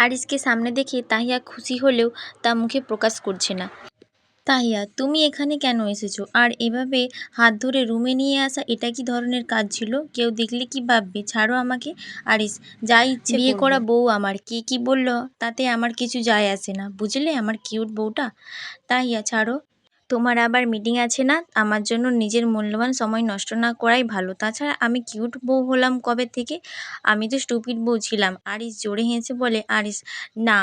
আরিসকে সামনে দেখে তাহিয়া খুশি হলেও তা মুখে প্রকাশ করছে না। তাহিয়া তুমি এখানে কেন এসেছ? আর এভাবে হাত ধরে রুমে নিয়ে আসা এটা কি ধরনের কাজ ছিল? কেউ দেখলে কি ভাববে? ছাড়ো আমাকে আরিস। যাই ইচ্ছে বিয়ে করা বউ আমার। কে কি বলল? তাতে আমার কিছু যায় আসে না। বুঝলে আমার কিউট বউটা? তাহিয়া ছাড়ো। তোমার আবার মিটিং আছে না? আমার জন্য নিজের মূল্যবান সময় নষ্ট না করাই ভালো। তাছাড়া আমি কিউট বউ হলাম কবে থেকে? আমি তো স্টুপিড বউ ছিলাম। আরিস জোরে হেসে বলে আরিস না,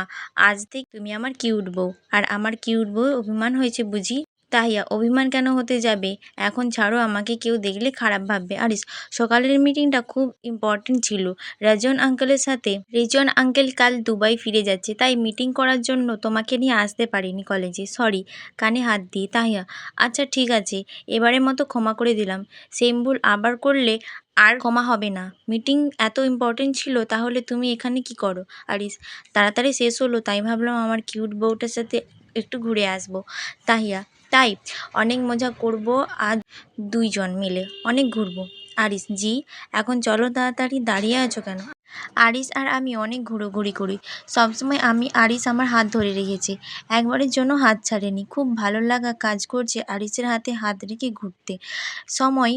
আজ থেকে তুমি আমার কিউট বউ। আর আমার কিউট বউ অভিমান হয়েছে বুঝি? তাহিয়া অভিমান কেন হতে যাবে? এখন ছাড়ো, আমাকে কেউ দেখলে খারাপ ভাববে। আরিস, সকালের মিটিংটা খুব ইম্পর্টেন্ট ছিল। রাজন আঙ্কেলের সাথে। রেজন আঙ্কেল কাল দুবাই ফিরে যাচ্ছে, তাই মিটিং করার জন্য তোমাকে নিয়ে আসতে পারিনি কলেজে সরি কানে হাত দিয়ে। তাহিয়া আচ্ছা ঠিক আছে, এবারের মতো ক্ষমা করে দিলাম। সেম ভুল আবার করলে আর ক্ষমা হবে না। মিটিং এত ইম্পর্টেন্ট ছিল, তাহলে তুমি এখানে কি করো? আরিস, তাড়াতাড়ি শেষ হলো, তাই ভাবলাম আমার কিউট বউটার সাথে একটু ঘুরে আসব। তাহিয়া, তাই অনেক মজা করব আর দুইজন মিলে। অনেক ঘুরবো। আরিস জি, এখন চলো তাড়াতাড়ি দাঁড়িয়ে আছো কেন? আরিস আর আমি অনেক ঘোরাঘুরি করি। সবসময় আমি আরিস আমার হাত ধরে রেখেছে। একবারের জন্য হাত ছাড়েনি। খুব ভালো লাগা কাজ করছে আরিসের হাতে হাত রেখে ঘুরতে। সময়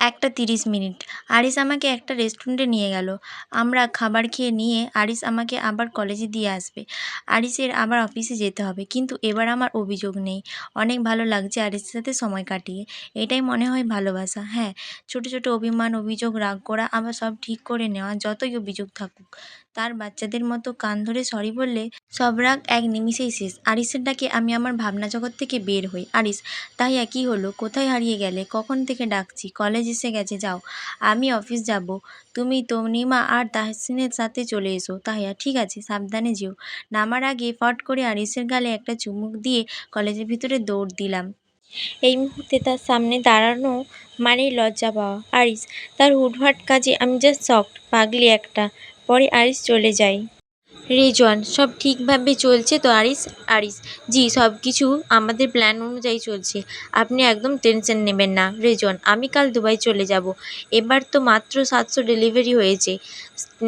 একটা তিরিশ মিনিট। আরিস আমাকে একটা রেস্টুরেন্টে নিয়ে গেল। আমরা খাবার খেয়ে নিয়ে আরিস আমাকে আবার কলেজে দিয়ে আসবে। আরিসের আবার অফিসে যেতে হবে। কিন্তু এবার আমার অভিযোগ নেই। অনেক ভালো লাগছে আরিসের সাথে সময় কাটিয়ে। এটাই মনে হয় ভালোবাসা। হ্যাঁ ছোট ছোট অভিমান, অভিযোগ, রাগ করা আবার সব ঠিক করে নেওয়া যতই অভিযোগ থাকুক। তার বাচ্চাদের মতো কান ধরে সরি বললে সব রাগ এক নিমিষেই শেষ। আরিসের ডাকে আমি আমার ভাবনা জগৎ থেকে বের হই। আরিস তাহিয়া কি হলো, কোথায় হারিয়ে গেলে? কখন থেকে ডাকছি? কলেজ এসে গেছে, যাও। আমি অফিস যাব। তুমি তনিমা আর তাহসিনের সাথে চলে এসো। তাহিয়া, ঠিক আছে, সাবধানে যেও। নামার আগে ফট করে আরিসের গালে একটা চুমুক দিয়ে কলেজের ভিতরে দৌড় দিলাম। এই মুহূর্তে তার সামনে দাঁড়ানো মানেই লজ্জা পাওয়া। আরিস, তার হুটহাট কাজে আমি জাস্ট শকড পাগলি একটা। পরে আরিস চলে যায়। রেজওয়ান, সব ঠিকভাবে চলছে তো আরিস? আরিস, জি সব কিছু আমাদের প্ল্যান অনুযায়ী চলছে। আপনি একদম টেনশন নেবেন না, রেজওয়ান, আমি কাল দুবাই চলে যাব। এবার তো মাত্র সাতশো ডেলিভারি হয়েছে।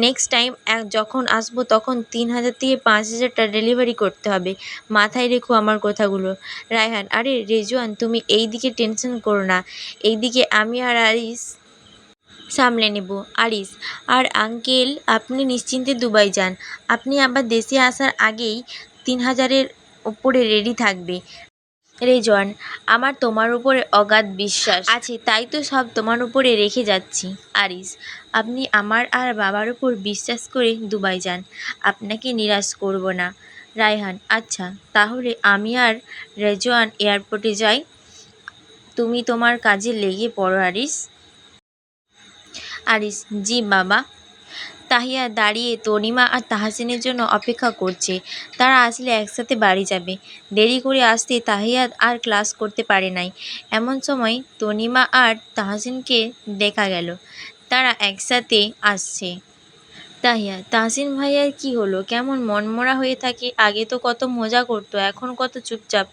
নেক্সট টাইম যখন আসব তখন তিন হাজার থেকে পাঁচ হাজারটা ডেলিভারি করতে হবে। মাথায় রেখো আমার কথাগুলো। রায়হান, আরে রেজওয়ান, তুমি এই দিকে টেনশন করো না। এইদিকে আমি আর আরিস সামলে নেব। আরিস, আর আঙ্কেল, আপনি নিশ্চিন্তে দুবাই যান। আপনি আবার দেশে আসার আগেই তিন হাজারের ওপরে রেডি থাকবে। রেজওয়ান, আমার তোমার উপরে অগাধ বিশ্বাস। আছে, তাই তো সব তোমার উপরে রেখে যাচ্ছি। আরিস, আপনি আমার আর বাবার উপর বিশ্বাস করে দুবাই যান। আপনাকে নিরাশ করব না। রায়হান আচ্ছা তাহলে আমি আর রেজওয়ান এয়ারপোর্টে যাই। তুমি তোমার কাজে লেগে পড়ো, আরিস। আরিস, জি বাবা তাহিয়া দাঁড়িয়ে তনিমা আর তাহাসিনের জন্য অপেক্ষা করছে। তারা আসলে একসাথে বাড়ি যাবে। দেরি করে আসতে তাহিয়া আর ক্লাস করতে পারে নাই। এমন সময় তনিমা আর তাহাসিনকে দেখা গেল। তারা একসাথে আসছে। তাহিয়া, তাহসিন ভাইয়ার কি হলো? কেমন মনমরা হয়ে থাকে? আগে তো কত মজা করতো, এখন কত চুপচাপ।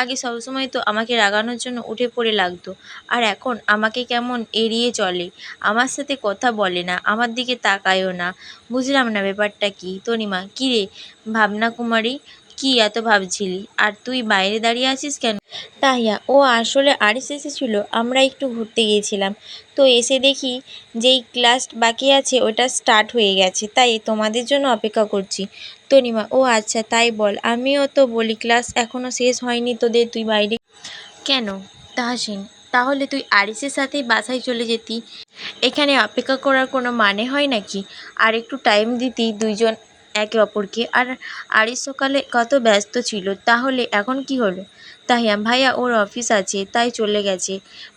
আগে সবসময় তো আমাকে রাগানোর জন্য উঠে পড়ে লাগতো। আর এখন আমাকে কেমন এড়িয়ে চলে? আমার সাথে কথা বলে না, আমার দিকে তাকায়ও না। বুঝলাম না ব্যাপারটা কি। তনিমা, কিরে? ভাবনা কুমারী কি এত ভাবছিলি? আর তুই বাইরে দাঁড়িয়ে আছিস কেন? তাহিয়া ও আসলে আরিস এসেছিল আমরা একটু ঘুরতে গিয়েছিলাম। তো এসে দেখি যেই ক্লাস বাকি আছে ওটা স্টার্ট হয়ে গেছে তাই তোমাদের জন্য অপেক্ষা করছি। তনিমা ও আচ্ছা তাই বল আমিও তো বলি ক্লাস এখনও শেষ হয়নি তোদের তুই বাইরে কেন? তাহসিন তাহলে তুই আরিসের সাথেই বাসায় চলে যেতি? এখানে অপেক্ষা করার কোনো মানে হয় নাকি? আর একটু টাইম দিতি দুইজন একে অপরকে। আর আরিস সকালে কত ব্যস্ত ছিল তাহলে এখন কী হলো? তাহিয়া ভাইয়া, ওর অফিস আছে, তাই চলে গেছে।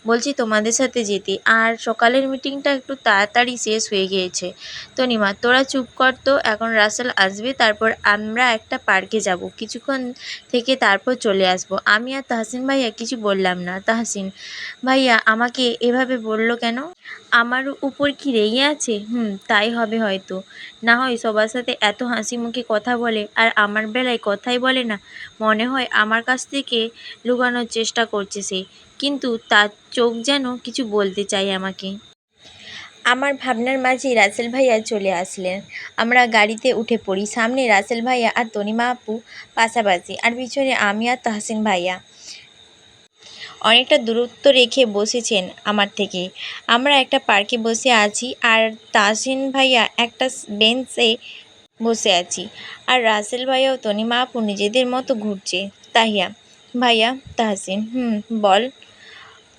বলছি তোমাদের সাথে যেতে। আর সকালের মিটিংটা একটু তাড়াতাড়ি শেষ হয়ে গিয়েছে। তনিমা, তোরা চুপ কর তো, এখন রাসেল আসবে, তারপর আমরা একটা পার্কে যাব। কিছুক্ষণ থেকে তারপর চলে আসব। আমি আর তাহসিন ভাইয়া কিছু বললাম না। তাহসিন, ভাইয়া, আমাকে এভাবে বলল কেন? আমার উপর কি রেগে আছে? হুম, তাই হবে হয়তো। না হয় সবার সাথে এত হাসি মুখে কথা বলে, আর আমার বেলায় কথাই বলে না। মনে হয় আমার কাছ থেকে লুকানোর চেষ্টা করছে সে। কিন্তু তার চোখ যেন কিছু বলতে চায় আমাকে। আমার ভাবনার মাঝেই রাসেল ভাইয়া চলে আসলেন। আমরা গাড়িতে উঠে পড়ি। সামনে রাসেল ভাইয়া আর তনিমা আপু পাশাপাশি, আর পিছনে আমি আর তাহসিন ভাইয়া। অনেকটা দূরত্ব রেখে বসেছেন আমার থেকে। আমরা একটা পার্কে বসে আছি আর তাহসিন ভাইয়া একটা বেঞ্চে বসে আছি। আর রাসেল ভাইয়া ও তনিমা আপু নিজেদের মতো ঘুরছে। তাহিয়া ভাইয়া, তাহসিন, হুম, বল।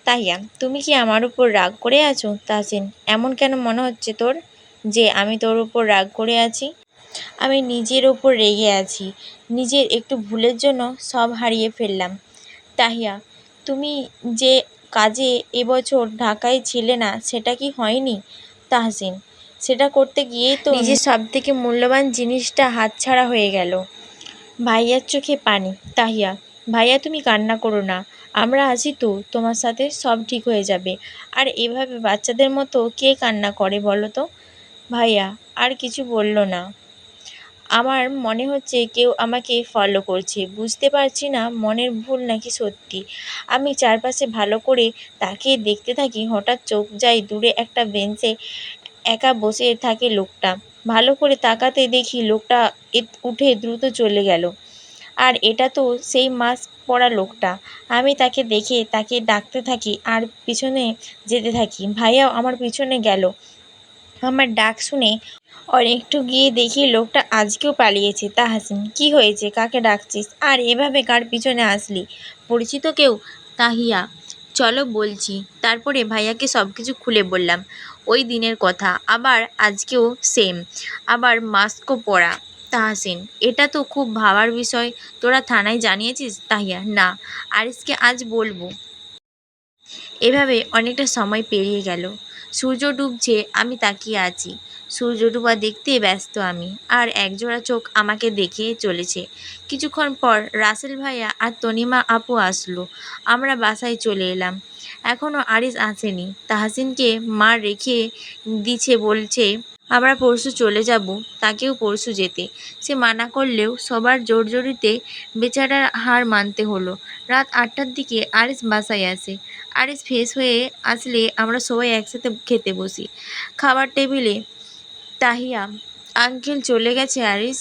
তাহিয়া, তুমি কি আমার উপর রাগ করে আছো? তাহসিন, এমন কেন মনে হচ্ছে তোর যে আমি তোর উপর রাগ করে আছি? আমি নিজের ওপর রেগে আছি, নিজের একটু ভুলের জন্য সব হারিয়ে ফেললাম। তাহিয়া, তুমি যে কাজে এবছর ঢাকায় ছিলে না, সেটা কি হয়নি? তাহসিন, সেটা করতে গিয়েই তো নিজের সব থেকে মূল্যবান জিনিসটা হাতছাড়া হয়ে গেল। ভাইয়ার চোখে পানি। তাহিয়া ভাইয়া তুমি কান্না করো না, আমরা আছি তো, তোমার সাথে সব ঠিক হয়ে যাবে। আর এভাবে বাচ্চাদের মতো কে কান্না করে বলো তো? ভাইয়া, আর কিছু বলল না। আমার মনে হচ্ছে কেউ আমাকে ফলো করছে, বুঝতে পারছি না মনের ভুল নাকি সত্যি। আমি চারপাশে ভালো করে তাকিয়ে দেখতে থাকি, হঠাৎ চোখ যায় দূরে একটা বেঞ্চে, একা বসে থাকে লোকটা। ভালো করে তাকাতে দেখি লোকটা উঠে দ্রুত চলে গেল। আর এটা তো সেই মাস্ক পরা লোকটা। আমি তাকে দেখে তাকে ডাকতে থাকি আর পিছনে যেতে থাকি। ভাইয়াও আমার পিছনে গেল। আমার ডাক শুনে অনেকটু গিয়ে দেখি লোকটা আজকেও পালিয়েছে। তাহাসিন কি হয়েছে? কাকে ডাকছিস? আর এভাবে কার পিছনে আসলি? পরিচিত কেউ? তাহিয়া, চলো বলছি। তারপরে ভাইয়াকে সব কিছু খুলে বললাম। ওই দিনের কথা। আবার আজকেও সেম আবার মাস্কও পরা। তাহাসিন, এটা তো খুব ভাবার বিষয়। তোরা থানায় জানিয়েছিস? তাহিয়া, না। আরিসকে আজ বলব। এভাবে অনেকটা সময় পেরিয়ে গেল। সূর্য ডুবছে, আমি তাকিয়ে আছি। সূর্য ডুবা দেখতে ব্যস্ত আমি, আর একজোড়া চোখ আমাকে দেখে চলেছে। কিছুক্ষণ পর রাসেল ভাইয়া আর তনিমা আপু আসলো। আমরা বাসায় চলে এলাম। এখনও আরিস আসেনি। তাহসিনকে মা রেখে দিছে বলছে আমরা পরশু চলে যাব, তাকেও পরশু যেতে। সে মানা করলেও সবার জোরজোরিতে বেচারার হার মানতে হলো। রাত আটটার দিকে আরিস বাসায় আসে। আরিস ফ্রেশ হয়ে আসলে আমরা সবাই একসাথে খেতে বসি। খাবার টেবিলে তাহিয়া, আঙ্কেল চলে গেছে আরিস।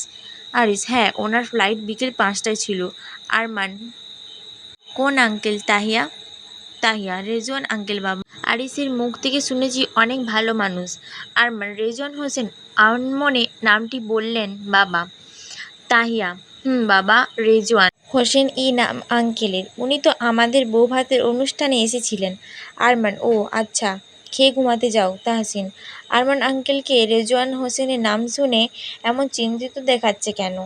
আরিস হ্যাঁ ওনার ফ্লাইট বিকেল পাঁচটায় ছিল। আরমান, কোন আঙ্কেল? তাহিয়া? তাহিয়া, রেজওয়ান আঙ্কেল বাবা। আরিসের মুখ থেকে শুনেছি অনেক ভালো মানুষ। আরমান রেজওয়ান হোসেন আনমনে নামটি বললেন, বাবা, তাহিয়া, হুম, বাবা, রেজওয়ান হোসেন ই নাম আঙ্কেলের। উনি তো আমাদের বউ ভাতের অনুষ্ঠানে এসেছিলেন। আরমান, ও আচ্ছা খেয়ে ঘুমাতে যাও, তাহসিন। আরমান আঙ্কেলকে রেজওয়ান হোসেনের নাম শুনে এমন চিন্তিত দেখাচ্ছে কেন?